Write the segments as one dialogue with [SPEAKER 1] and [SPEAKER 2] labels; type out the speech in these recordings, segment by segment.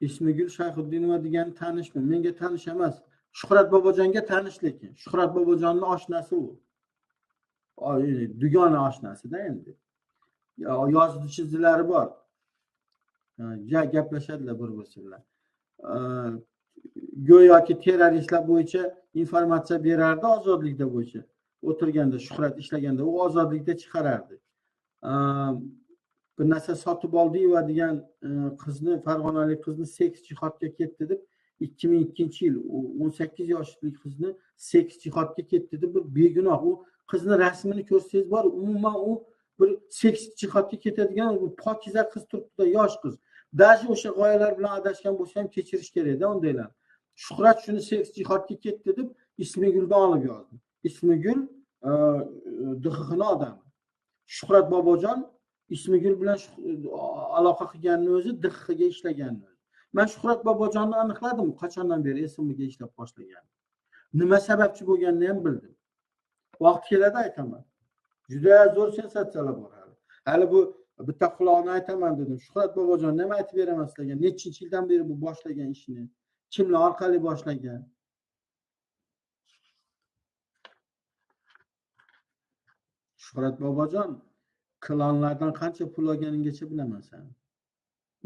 [SPEAKER 1] ismigul shayxuddinova degani tanishmi? Menga tanish emas. Shuhrat bobojonga tanish lekin. Shuhrat bobojonni oshnasi u. Dugona oshnasida endi. Yozdi chizdiklari bor. Gaplashadilar bir birisi bilan go'yoki terroristlar bo'yicha informatsiya berardi ozodlikda bo'yicha. O'tirganda shuhrat ishlaganda u ozodlikda chiqarardi. Bir narsa sotib va degan qizni farg'onalik qizni seks jihodga ketdi deb ikki ming ikkinchi yil o'n sakkiz yoshli qizni seks jihodga ketdi deb bir begunoh u qizni rasmini ko'rsangiz bor umuman u bir seks jihodga ketadigan pokiza qiz turibdida yosh qiz даже o'sha g'oyalar bilan adashgan bo'lsa ham kechirish kerakda undaylarni shuhrat shuni seks jihodga ketdi deb ismigulni olib yozdi ismigul dxxni odami shuhrat bobojon ismigul bilan aloqa qilganni o'zi dxga ishlaganni man shuhrat bobojonni aniqladim qachondan beri smga ishlab boshlagan. Nima sababchi bo'lganini ham bildim. Vaqti keladi aytaman. Juda zo'r sensatsiyalar bor hali. Hali bu bitta qulog'ini aytaman dedim. Shuhrat bobojon nima aytib beraman sizlarga nechinchi yildan beri bu boshlagan ishni kimlar orqali boshlagan? Shuhrat bobojon klonlardan qancha pul olganinggacha bilaman sani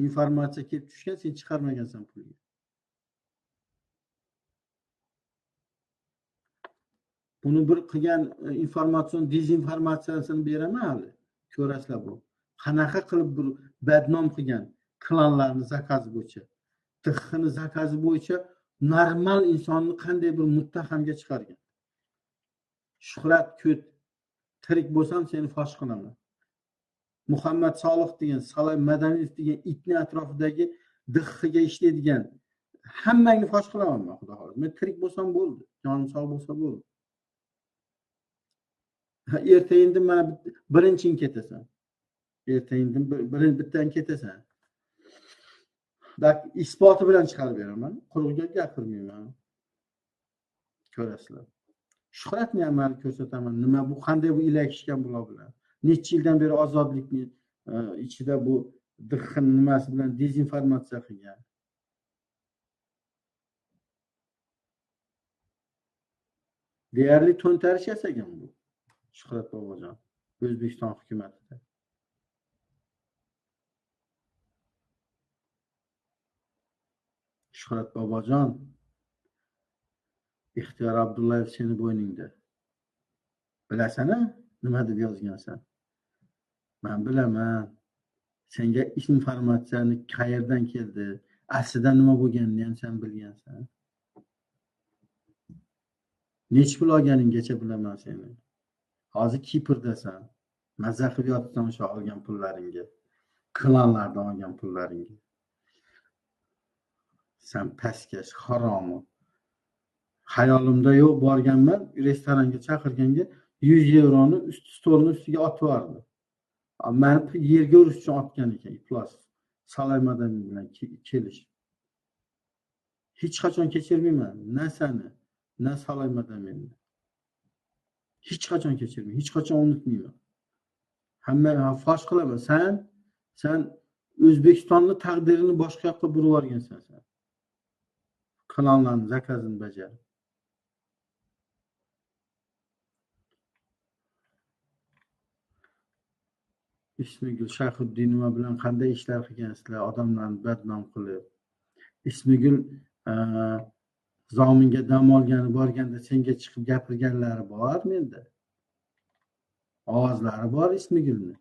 [SPEAKER 1] informatsiya kelib tushgan sen chiqarmagansan pulni buni bir qilgan e, informatsion dezinformatsiyasini beraman hali. Ko'rasizlar bu. Qanaqa qilib bir badnom qilgan klanlarni zakazi bo'yicha? Dxni zakazi bo'yicha normal insonni qanday bir muttahamga chiqargan? Shuhrat ko't. Tirik bo'lsam seni fosh qilaman. Muhammad solih degan salay madaniyev degan itni atrofidagi dixga ishlaydigan hammangni fosh qilaman man xudo xohlasa. Men tirik bo'lsam bo'ldi jonim sog' bo'lsa bo'ldi. Erta indin mana birinching ketasan. Erta indin bittadan ketasan. Isboti bilan chiqarib beraman. Quruq gap gapirmayman. Ko'rasizlar. Shuhratni ham ko'rsataman. Nima bu qanday bu ilakishgan bular bilan? Necha yildan beri ozodlikni e, ichida bu dixn nimasi bilan dezinformatsiya qilgan. Deyarli to'ntarish yasagan bu? Shuhrat bobojon o'zbekiston hukumatida. Shuhrat bobojon ixtiyor abdullayev seni bo'yningda. Bilasan nima deb yozgansan man bilaman. Senga informatsiyani qayerdan keldi? Aslida nima bo'lganini ham sen bilgansan. Nechi pul olganinggacha bilaman seni. Hozir kiprdasan. Maza qilib yotibsan o'sha olgan pullaringga klanlardan olgan pullaringga. San pastkash haromi. Hayolimda yo'q borganman restoranga chaqirganga yuz yevroni usti stolni ustiga otib yubordi mani yerga urish uchun otgan ekan iflos salaymadan bilan kelish hech qachon kechirmayman na sani na salaymadanni hech qachon kechirmayman hech qachon unutmayman hamma fosh qilaman san san o'zbekistonni taqdirini boshqa yoqqa burib yuborgansan san kanallarni zakazini bajarib ismigul shayxuddinova bilan qanday ishlar qilgansizlar? Odamlarni badnom qilib. Ismigul e, zominga dam olgani borganda senga chiqib gapirganlari bor menda ovozlari bor ismigulni